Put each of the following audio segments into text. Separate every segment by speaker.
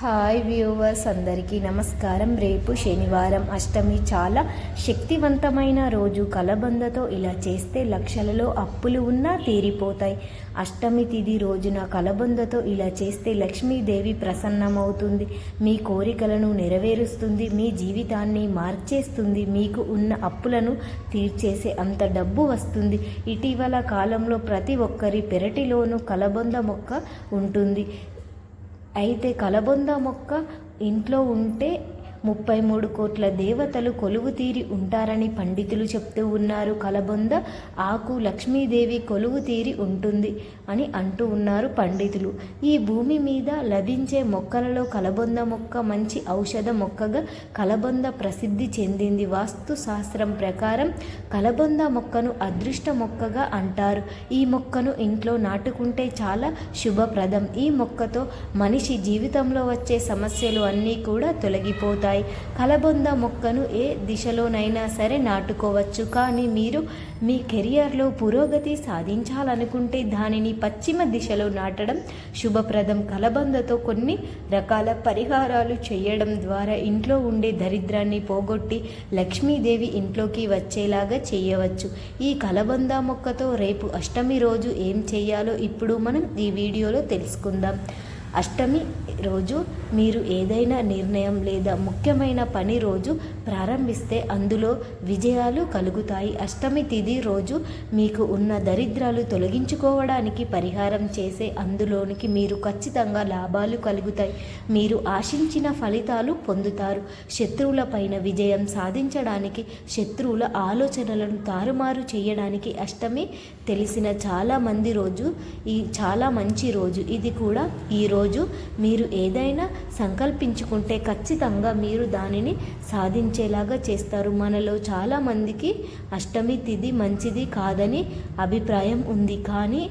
Speaker 1: Hi viewers అందరికీ నమస్కారం. రేపు శనివారం అష్టమి చాలా శక్తివంతమైన రోజు. కలబందతో ఇలా చేస్తే లక్షలలో అప్పులు ఉన్నా తీరిపోతాయి. అష్టమి తిది రోజున కలబందతో ఇలా చేస్తే లక్ష్మీదేవి ప్రసన్నమవుతుంది. మీ కోరికలను నెరవేరుస్తుంది. మీ జీవితాన్ని మార్చేస్తుంది. మీకు ఉన్న అప్పులను తీర్చేసే అంత డబ్బు వస్తుంది. ఇటీవల కాలంలో ప్రతి ఒక్కరి పెరటిలోనూ కలబంద మొక్క ఉంటుంది. అయితే కలబొంద మొక్క ఇంట్లో ఉంటే ముప్పై మూడు కోట్ల దేవతలు కొలువు తీరి ఉంటారని పండితులు చెప్తూ ఉన్నారు. కలబొంద ఆకు లక్ష్మీదేవి కొలువు తీరి ఉంటుంది అని అంటూ ఉన్నారు పండితులు. ఈ భూమి మీద లభించే మొక్కలలో కలబొంద మొక్క మంచి ఔషధ మొక్కగా కలబొంద ప్రసిద్ధి చెందింది. వాస్తు శాస్త్రం ప్రకారం కలబొంద మొక్కను అదృష్ట మొక్కగా అంటారు. ఈ మొక్కను ఇంట్లో నాటుకుంటే చాలా శుభప్రదం. ఈ మొక్కతో మనిషి జీవితంలో వచ్చే సమస్యలు అన్నీ కూడా తొలగిపోతాయి. కలబొంద మొక్కను ఏ దిశలోనైనా సరే నాటుకోవచ్చు. కానీ మీరు మీ కెరియర్లో పురోగతి సాధించాలనుకుంటే దానిని పశ్చిమ దిశలో నాటడం శుభప్రదం. కలబందతో కొన్ని రకాల పరిహారాలు చేయడం ద్వారా ఇంట్లో ఉండే దరిద్రాన్ని పోగొట్టి లక్ష్మీదేవి ఇంట్లోకి వచ్చేలాగా చేయవచ్చు. ఈ కలబంద మొక్కతో రేపు అష్టమి రోజు ఏం చేయాలో ఇప్పుడు మనం ఈ వీడియోలో తెలుసుకుందాం. అష్టమి రోజు మీరు ఏదైనా నిర్ణయం లేదా ముఖ్యమైన పని రోజు ప్రారంభిస్తే అందులో విజయాలు కలుగుతాయి. అష్టమి తిథి రోజు మీకు ఉన్న దరిద్రాలు తొలగించుకోవడానికి పరిహారం చేసే అందులోనికి మీరు ఖచ్చితంగా లాభాలు కలుగుతాయి. మీరు ఆశించిన ఫలితాలు పొందుతారు. శత్రువులపైన విజయం సాధించడానికి శత్రువుల ఆలోచనలను తారుమారు చేయడానికి అష్టమి తెలిసిన చాలామంది రోజు ఈ చాలా మంచి రోజు. ఇది కూడా ఈ రోజు రోజు మీరు ఏదైనా సంకల్పించుకుంటే ఖచ్చితంగా మీరు దానిని సాధించేలాగా చేస్తారు. మనలో చాలామందికి అష్టమి తిథి మంచిది కాదని అభిప్రాయం ఉంది. కానీ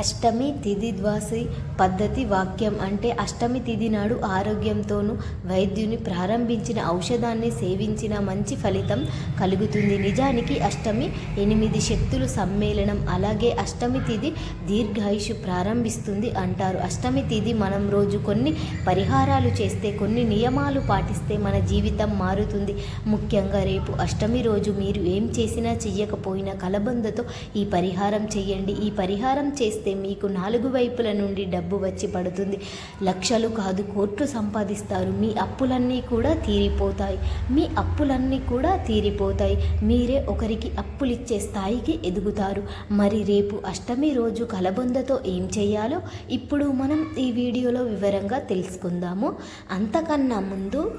Speaker 1: అష్టమి తిథి ద్వాసి పద్ధతి వాక్యం అంటే అష్టమి తిథి నాడు ఆరోగ్యంతోనూ వైద్యుని ప్రారంభించిన ఔషధాన్ని సేవించిన మంచి ఫలితం కలుగుతుంది. నిజానికి అష్టమి ఎనిమిది శక్తులు సమ్మేళనం. అలాగే అష్టమి తిథి దీర్ఘాయుషు ప్రారంభిస్తుంది అంటారు. అష్టమి తిథి మనం రోజు కొన్ని పరిహారాలు చేస్తే కొన్ని నియమాలు పాటిస్తే మన జీవితం మారుతుంది. ముఖ్యంగా రేపు అష్టమి రోజు మీరు ఏం చేసినా చెయ్యకపోయినా కలబందతో ఈ పరిహారం చేయండి. ఈ పరిహారం చేస్తే మీకు నాలుగు వైపుల నుండి డబ్బు వచ్చి పడుతుంది. లక్షలు కాదు కోట్లు సంపాదిస్తారు. మీ అప్పులన్నీ కూడా తీరిపోతాయి. మీ అప్పులన్నీ కూడా తీరిపోతాయి. మీరే ఒకరికి అప్పులిచ్చే స్థాయికి ఎదుగుతారు. మరి రేపు అష్టమి రోజు కలబొందతో ఏం చేయాలో ఇప్పుడు మనం ఈ వీడియోలో వివరంగా తెలుసుకుందాము. అంతకన్నా ముందు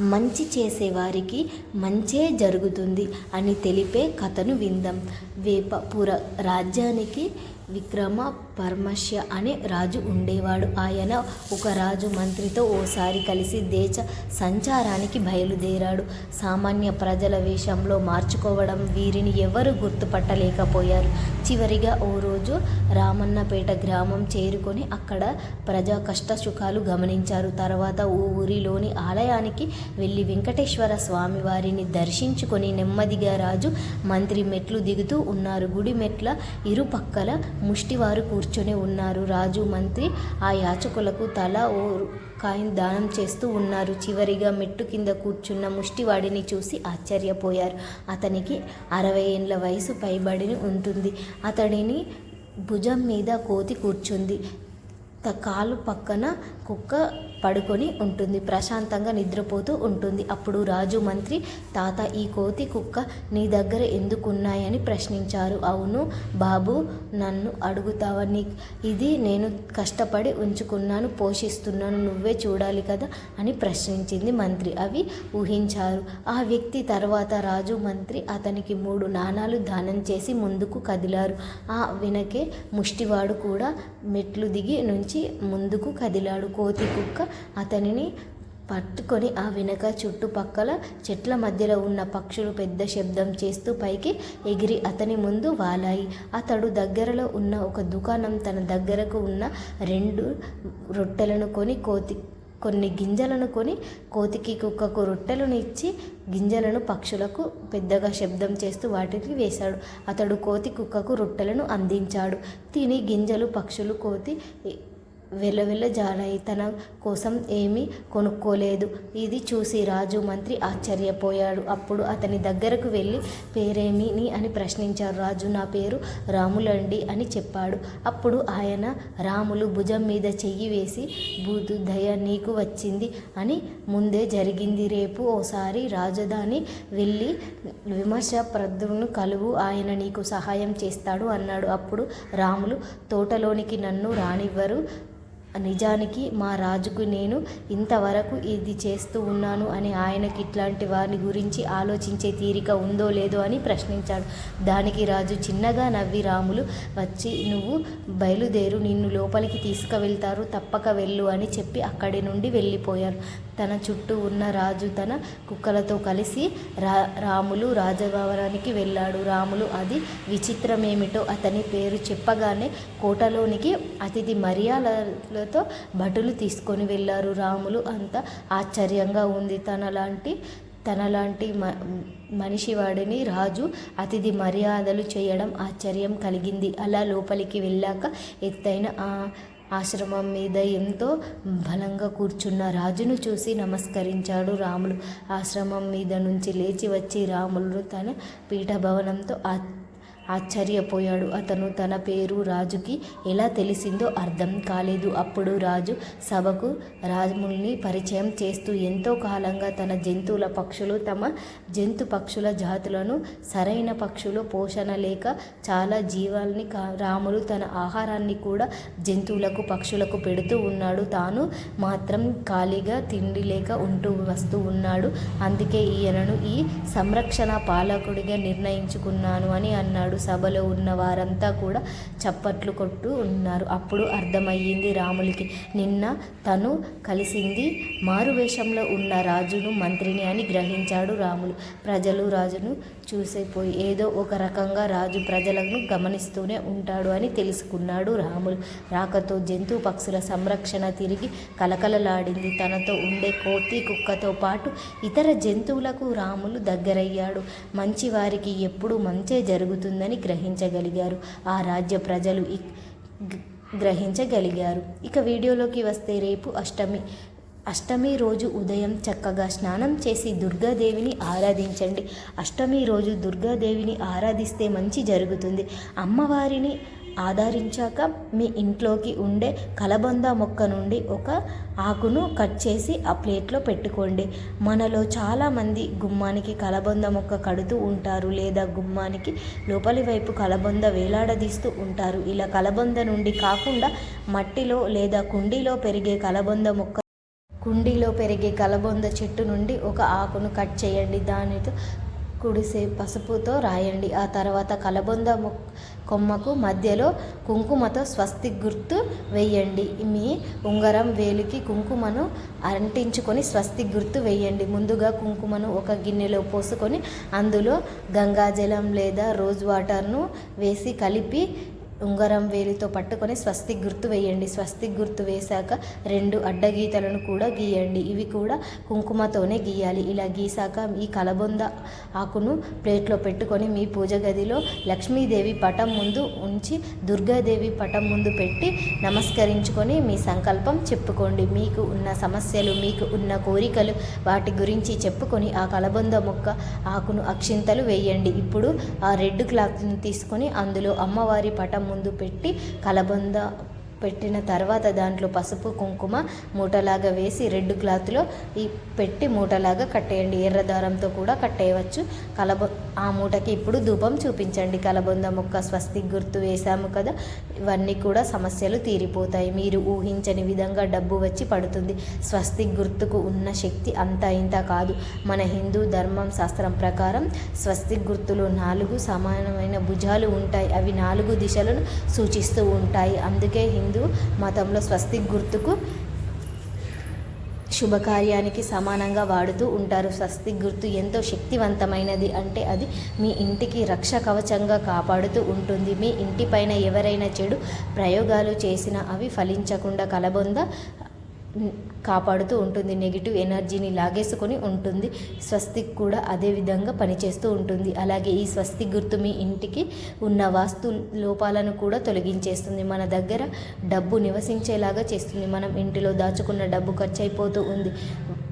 Speaker 1: మంచి చేసేవారికి మంచే జరుగుతుంది అని తెలిపే కథను విందాం. వేపపుర రాజ్యానికి విక్రమ పరమశ్య అనే రాజు ఉండేవాడు. ఆయన ఒక రాజు మంత్రితో ఓసారి కలిసి దేశ సంచారానికి బయలుదేరాడు. సామాన్య ప్రజల వేషంలో మార్చుకోవడం వీరిని ఎవరు గుర్తుపట్టలేకపోయారు. చివరిగా ఓ రోజు రామన్నపేట గ్రామం చేరుకొని అక్కడ ప్రజా కష్ట సుఖాలు గమనించారు. తర్వాత ఓ ఊరిలోని ఆలయానికి వెళ్ళి వెంకటేశ్వర స్వామి వారిని దర్శించుకొని నెమ్మదిగా రాజు మంత్రి మెట్లు దిగుతూ ఉన్నారు. గుడి మెట్ల ఇరుపక్కల ముష్టివారు కూర్చొని ఉన్నారు. రాజు మంత్రి ఆ యాచకులకు తల ఓ కాయిన్ దానం చేస్తూ ఉన్నారు. చివరిగా మెట్టు కింద కూర్చున్న ముష్టివాడిని చూసి ఆశ్చర్యపోయారు. అతనికి అరవై ఏండ్ల వయసు పైబడిని ఉంటుంది. అతడిని భుజం మీద కోతి కూర్చుంది. త కాలు పక్కన కుక్క పడుకొని ఉంటుంది. ప్రశాంతంగా నిద్రపోతూ ఉంటుంది. అప్పుడు రాజు మంత్రి తాత ఈ కోతి కుక్క నీ దగ్గర ఎందుకున్నాయని ప్రశ్నించారు. అవును బాబు నన్ను అడుగుతావా? నీ ఇది నేను కష్టపడి ఉంచుకున్నాను పోషిస్తున్నాను నువ్వే చూడాలి కదా అని ప్రశ్నించింది మంత్రి. అవి ఊహించారు. ఆ వ్యక్తి తర్వాత రాజు మంత్రి అతనికి మూడు నాణాలు దానం చేసి ముందుకు కదిలారు. ఆ వెనకే ముష్టివాడు కూడా మెట్లు దిగి నుంచి ముందుకు కదిలాడు. కోతి కుక్క అతనిని పట్టుకొని ఆ వెనక చుట్టుపక్కల చెట్ల మధ్యలో ఉన్న పక్షులు పెద్ద శబ్దం చేస్తూ పైకి ఎగిరి అతని ముందు వాలాయి. అతడు దగ్గరలో ఉన్న ఒక దుకాణం తన దగ్గరకు ఉన్న రెండు రొట్టెలను కొని కోతి కొన్ని గింజలను కొని కోతికి కుక్కకు రొట్టెలను ఇచ్చి గింజలను పక్షులకు పెద్దగా శబ్దం చేస్తూ వాటికి వేశాడు. అతడు కోతి కుక్కకు రొట్టెలను అందించాడు. తిని గింజలు పక్షులు కోతి వెలవెలజారాయి తన కోసం ఏమీ కొనుక్కోలేదు. ఇది చూసి రాజు మంత్రి ఆశ్చర్యపోయాడు. అప్పుడు అతని దగ్గరకు వెళ్ళి పేరేమి నీ? అని ప్రశ్నించారు రాజు. నా పేరు రాములండి అని చెప్పాడు. అప్పుడు ఆయన రాములు భుజం మీద చెయ్యి వేసి బుధు దయ నీకు వచ్చింది అని ముందే జరిగింది. రేపు ఓసారి రాజధాని వెళ్ళి విమర్శ ప్రద్రును కలువు ఆయన నీకు సహాయం చేస్తాడు అన్నాడు. అప్పుడు రాములు తోటలోనికి నన్ను రానివ్వరు నిజానికి మా రాజుకు నేను ఇంతవరకు ఇది చేస్తూ ఉన్నాను అని ఆయనకి ఇట్లాంటి వారిని గురించి ఆలోచించే తీరిక ఉందో లేదో అని ప్రశ్నించాడు. దానికి రాజు చిన్నగా నవ్వి రాములు వచ్చి నువ్వు బయలుదేరు నిన్ను లోపలికి తీసుకువెళ్తారు తప్పక వెళ్ళు అని చెప్పి అక్కడి నుండి వెళ్ళిపోయారు. తన చుట్టూ ఉన్న రాజు తన కుక్కలతో కలిసి రా రాములు రాజభవనానికి వెళ్ళాడు. రాములు అది విచిత్రమేమిటో అతని పేరు చెప్పగానే కోటలోనికి అతిథి మర్యాదలతో భటులు తీసుకొని వెళ్ళారు. రాములు అంత ఆశ్చర్యంగా ఉంది. తనలాంటి తనలాంటి మ మనిషి వాడిని రాజు అతిథి మర్యాదలు చేయడం ఆశ్చర్యం కలిగింది. అలా లోపలికి వెళ్ళాక ఎత్తైన ఆ ఆశ్రమం మీద ఎంతో బలంగా కూర్చున్న రాజును చూసి నమస్కరించాడు రాములు. ఆశ్రమం మీద నుంచి లేచి వచ్చి రాములు తన పీఠభవనంతో ఆ ఆశ్చర్యపోయాడు. అతను తన పేరు రాజుకి ఎలా తెలిసిందో అర్థం కాలేదు. అప్పుడు రాజు సభకు రాజముల్ని పరిచయం చేస్తూ ఎంతో కాలంగా తన జంతువుల పక్షులు తమ జంతు పక్షుల జాతులను సరైన పక్షులు పోషణ లేక చాలా జీవాల్ని కా రాములు తన ఆహారాన్ని కూడా జంతువులకు పక్షులకు పెడుతూ ఉన్నాడు. తాను మాత్రం ఖాళీగా తిండి లేక ఉంటూ వస్తూ ఉన్నాడు. అందుకే ఈయనను ఈ సంరక్షణ పాలకుడిగా నిర్ణయించుకున్నాను అని అన్నాడు. సభలో ఉన్న వారంతా కూడా చప్పట్లు కొట్టు ఉన్నారు. అప్పుడు అర్థమయ్యింది రాములకి నిన్న తను కలిసింది మారువేషంలో ఉన్న రాజును మంత్రిని అని గ్రహించాడు రాములు. ప్రజలు రాజును చూసేపోయి ఏదో ఒక రకంగా రాజు ప్రజలను గమనిస్తూనే ఉంటాడు అని తెలుసుకున్నాడు రాములు రాకతో జంతు పక్షుల సంరక్షణ తిరిగి కలకలలాడింది. తనతో ఉండే కోతి కుక్కతో పాటు ఇతర జంతువులకు రాములు దగ్గరయ్యాడు. మంచివారికి ఎప్పుడు మంచే జరుగుతుందని గ్రహించగలిగారు. ఆ రాజ్య ప్రజలు ఇ- గ్రహించగలిగారు. ఇక వీడియోలోకి వస్తే రేపు అష్టమి. అష్టమి రోజు ఉదయం చక్కగా స్నానం చేసి దుర్గాదేవిని ఆరాధించండి. అష్టమి రోజు దుర్గాదేవిని ఆరాధిస్తే మంచి జరుగుతుంది. అమ్మవారిని ఆధారించాక మీ ఇంట్లోకి ఉండే కలబంద మొక్క నుండి ఒక ఆకును కట్ చేసి ఆ ప్లేట్లో పెట్టుకోండి. మనలో చాలామంది గుమ్మానికి కలబంద మొక్క కడుతూ ఉంటారు లేదా గుమ్మానికి లోపలి వైపు కలబంద వేలాడదీస్తూ ఉంటారు. ఇలా కలబంద నుండి కాకుండా మట్టిలో లేదా కుండీలో పెరిగే కలబంద మొక్క కుండీలో పెరిగే కలబొంద చెట్టు నుండి ఒక ఆకును కట్ చేయండి. దానితో కుడిసే పసుపుతో రాయండి. ఆ తర్వాత కలబొంద మొ- కొమ్మకు మధ్యలో కుంకుమతో స్వస్తి గుర్తు వేయండి. మీ ఉంగరం వేలికి కుంకుమను అంటించుకొని స్వస్తి గుర్తు వేయండి. ముందుగా కుంకుమను ఒక గిన్నెలో పోసుకొని అందులో గంగాజలం లేదా రోజ్ వాటర్ను వేసి కలిపి ఉంగరం వేలితో పట్టుకొని స్వస్తి గుర్తు వేయండి. స్వస్తిక్ గుర్తు వేశాక రెండు అడ్డగీతలను కూడా గీయండి. ఇవి కూడా కుంకుమతోనే గీయాలి. ఇలా గీసాక ఈ కలబొంద ఆకును ప్లేట్లో పెట్టుకొని మీ పూజ గదిలో లక్ష్మీదేవి పటం ముందు ఉంచి దుర్గాదేవి పటం ముందు పెట్టి నమస్కరించుకొని మీ సంకల్పం చెప్పుకోండి. మీకు ఉన్న సమస్యలు మీకు ఉన్న కోరికలు వాటి గురించి చెప్పుకొని ఆ కలబొంద మొక్క ఆకును అక్షింతలు వేయండి. ఇప్పుడు ఆ రెడ్ క్లాత్ని తీసుకొని అందులో అమ్మవారి పటం ముందు పెట్టి కలబంద పెట్టిన తర్వాత దాంట్లో పసుపు కుంకుమ మూటలాగా వేసి రెడ్ క్లాత్లో ఈ పెట్టి మూటలాగా కట్టేయండి. ఎర్ర దారంతో కూడా కట్టేయవచ్చు. కలబొ ఆ మూటకి ఇప్పుడు ధూపం చూపించండి. కలబొంద మొక్క స్వస్తిక్ గుర్తు వేశాము కదా? ఇవన్నీ కూడా సమస్యలు తీరిపోతాయి. మీరు ఊహించని విధంగా డబ్బు వచ్చి పడుతుంది. స్వస్తిక్ గుర్తుకు ఉన్న శక్తి అంతా ఇంత కాదు. మన హిందూ ధర్మం శాస్త్రం ప్రకారం స్వస్తిక్ గుర్తులో నాలుగు సమానమైన భుజాలు ఉంటాయి. అవి నాలుగు దిశలను సూచిస్తూ ఉంటాయి. అందుకే హిందూ మతంలో స్వస్తిక్ గుర్తుకు శుభకార్యానికి సమానంగా వాడుతూ ఉంటారు. స్వస్తిక్ గుర్తు ఎంతో శక్తివంతమైనది అంటే అది మీ ఇంటికి రక్ష కవచంగా కాపాడుతూ ఉంటుంది. మీ ఇంటిపైన ఎవరైనా చెడు ప్రయోగాలు చేసినా అవి ఫలించకుండా కలబొంద కాపాడుతూ ఉంటుంది. నెగిటివ్ ఎనర్జీని లాగేసుకొని ఉంటుంది. స్వస్తిక్ కూడా అదే విధంగా పనిచేస్తూ ఉంటుంది. అలాగే ఈ స్వస్తిక్ గుర్తు మీ ఇంటికి ఉన్న వాస్తు లోపాలను కూడా తొలగించేస్తుంది. మన దగ్గర డబ్బు నివసించేలాగా చేస్తుంది. మనం ఇంటిలో దాచుకున్న డబ్బు ఖర్చు అయిపోతూ ఉంది.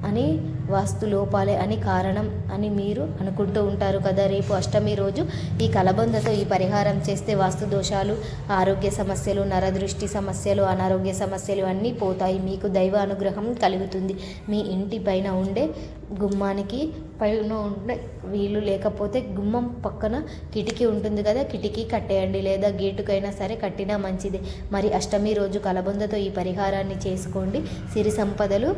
Speaker 1: అని వాస్తు లోపాలే అని కారణం అని మీరు అనుకుంటూ ఉంటారు కదా. రేపు అష్టమి రోజు ఈ కలబందతో ఈ పరిహారం చేస్తే వాస్తు దోషాలు ఆరోగ్య సమస్యలు నరదృష్టి సమస్యలు అనారోగ్య సమస్యలు అన్నీ పోతాయి. మీకు దైవ అనుగ్రహం కలుగుతుంది. మీ ఇంటి పైన ఉండే గుమ్మానికి పైన ఉండే వీలు లేకపోతే గుమ్మం పక్కన కిటికీ ఉంటుంది కదా కిటికీ కట్టేయండి లేదా గేటుకైనా సరే కట్టినా మంచిదే. మరి అష్టమి రోజు కలబందతో ఈ పరిహారాన్ని చేసుకోండి. సిరి సంపదలు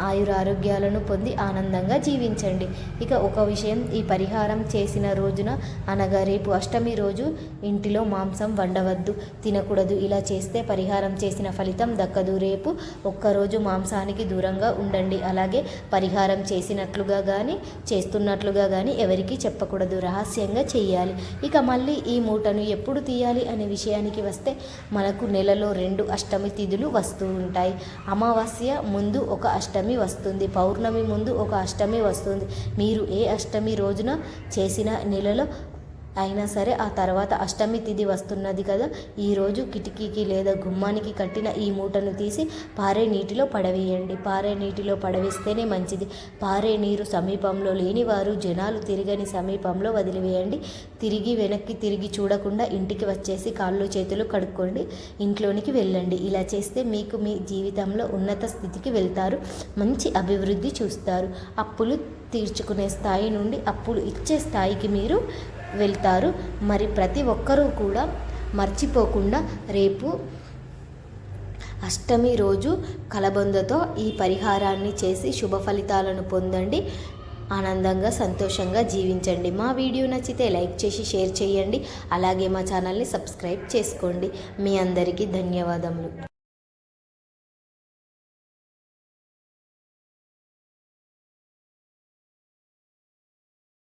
Speaker 1: ఆయుర ఆరోగ్యాలను పొంది ఆనందంగా జీవించండి. ఇక ఒక విషయం ఈ పరిహారం చేసిన రోజున అనగా రేపు అష్టమి రోజు ఇంటిలో మాంసం వండవద్దు తినకూడదు. ఇలా చేస్తే పరిహారం చేసిన ఫలితం దక్కదు. రేపు ఒక్కరోజు మాంసానికి దూరంగా ఉండండి. అలాగే పరిహారం చేసినట్లుగా కానీ చేస్తున్నట్లుగా కానీ ఎవరికీ చెప్పకూడదు. రహస్యంగా చేయాలి ఇక మళ్ళీ ఈ మూటను ఎప్పుడు తీయాలి అనే విషయానికి వస్తే మనకు నెలలో రెండు అష్టమి తిథులు వస్తూ ఉంటాయి. అమావాస్య ముందు ఒక అష్టమి అష్టమి వస్తుంది. పౌర్ణమి ముందు ఒక అష్టమి వస్తుంది. మీరు ఏ అష్టమి రోజున చేసిన నెలలో అయినా సరే ఆ తర్వాత అష్టమి తిథి వస్తున్నది కదా. ఈరోజు కిటికీకి లేదా గుమ్మానికి కట్టిన ఈ మూటను తీసి పారే నీటిలో పడవేయండి. పారే నీటిలో పడవేస్తేనే మంచిది. పారే నీరు సమీపంలో లేని వారు జనాలు తిరగని సమీపంలో వదిలివేయండి. తిరిగి వెనక్కి తిరిగి చూడకుండా ఇంటికి వచ్చేసి కాళ్ళు చేతులు కడుక్కోండి. ఇంట్లోనికి వెళ్ళండి. ఇలా చేస్తే మీకు మీ జీవితంలో ఉన్నత స్థితికి వెళ్తారు. మంచి అభివృద్ధి చూస్తారు. అప్పులు తీర్చుకునే స్థాయి నుండి అప్పులు ఇచ్చే స్థాయికి మీరు వెళ్తారు. మరి ప్రతి ఒక్కరూ కూడా మర్చిపోకుండా రేపు అష్టమి రోజు కలబందతో ఈ పరిహారాన్ని చేసి శుభ ఫలితాలను పొందండి. ఆనందంగా సంతోషంగా జీవించండి. మా వీడియో నచ్చితే లైక్ చేసి షేర్ చేయండి. అలాగే మా ఛానల్ని సబ్స్క్రైబ్ చేసుకోండి. మీ అందరికీ ధన్యవాదములు.